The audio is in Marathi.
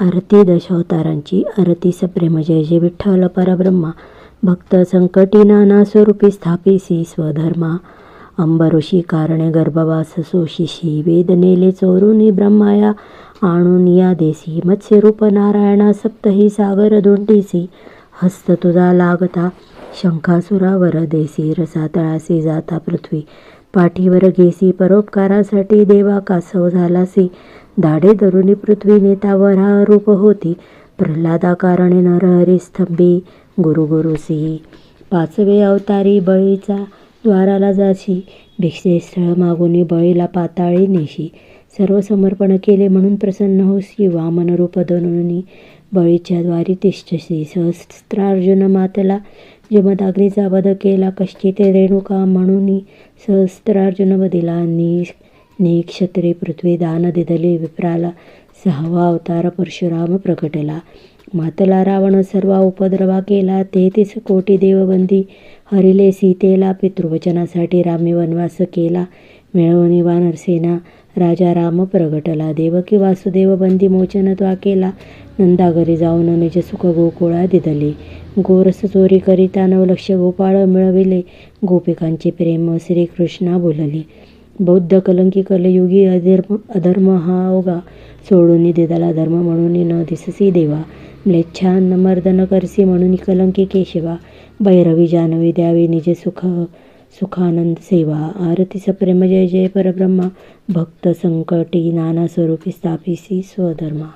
आरती दशावतारांची आरती सप्रेम जय जय विठ्ठल परब्रह्मा. भक्त संकटी नाना स्वरूपी स्थापिसी स्वधर्मा. अंबऋषी कारणे गर्भवास सोशिशी वेद नेले चोरुनी ब्रह्माया. आणून या देसी मत्स्यरूप नारायणा सप्तही सागर धुंटीसी हस्त तुझा लागता शंखासुरावर देसी रसा तळासी जाता पृथ्वी. पाठीवर घेसी परोपकारासाठी देवा कासव झालासी. दाढे धरुणी पृथ्वी नेतावर हा रूप होती. प्रल्हादाकारणे नरहरी स्तंभी गुरु गुरुसी पाचवे अवतारी बळीचा द्वाराला जाशी. भिक्षे स्थळ मागुनी बळीला पाताळी नेशी. सर्व समर्पण केले म्हणून प्रसन्न होशी. वामन रूप धनुनी बळीच्या द्वारी तिष्ठशी. सहस्त्रार्जुन मातला. जमदाग्नीचा वध केला. कश्चित रेणुका म्हणून सहस्त्रार्जुन वदिला नि निक्षत्रे पृथ्वी दान दिदले विप्राला. सहावा अवतार परशुराम प्रकटला. मातला रावण सर्व उपद्रवा केला. तेहतीस कोटी देवबंदी. हरिले सीतेला पितृवचनासाठी रामी वनवास केला. मिळवणी वानरसेना राजा राम प्रगटला देवकी वासुदेव बंदी मोचन त्वा केला नंदाघरी जाऊन निज सुख गोकुळा दिदले. गोरस चोरी करिता नवलक्ष गोपाळ मिळविले गोपिकांचे प्रेम श्रीकृष्णा बोलले. बौद्ध कलंकी कलयुगी अधर्म अधर्म हा ओगा सोडून दिदला धर्म म्हणून न दिससी देवा. म्लेच्छान मर्दन करसी म्हणून कलंकी केशवा भैरवी जानवी द्यावी निज सुख सुखानंद सेवा आरती सप्रेम जय जय परब्रह्मा भक्त संकटी नाना स्वरूपी स्थापिसी स्वधर्मा।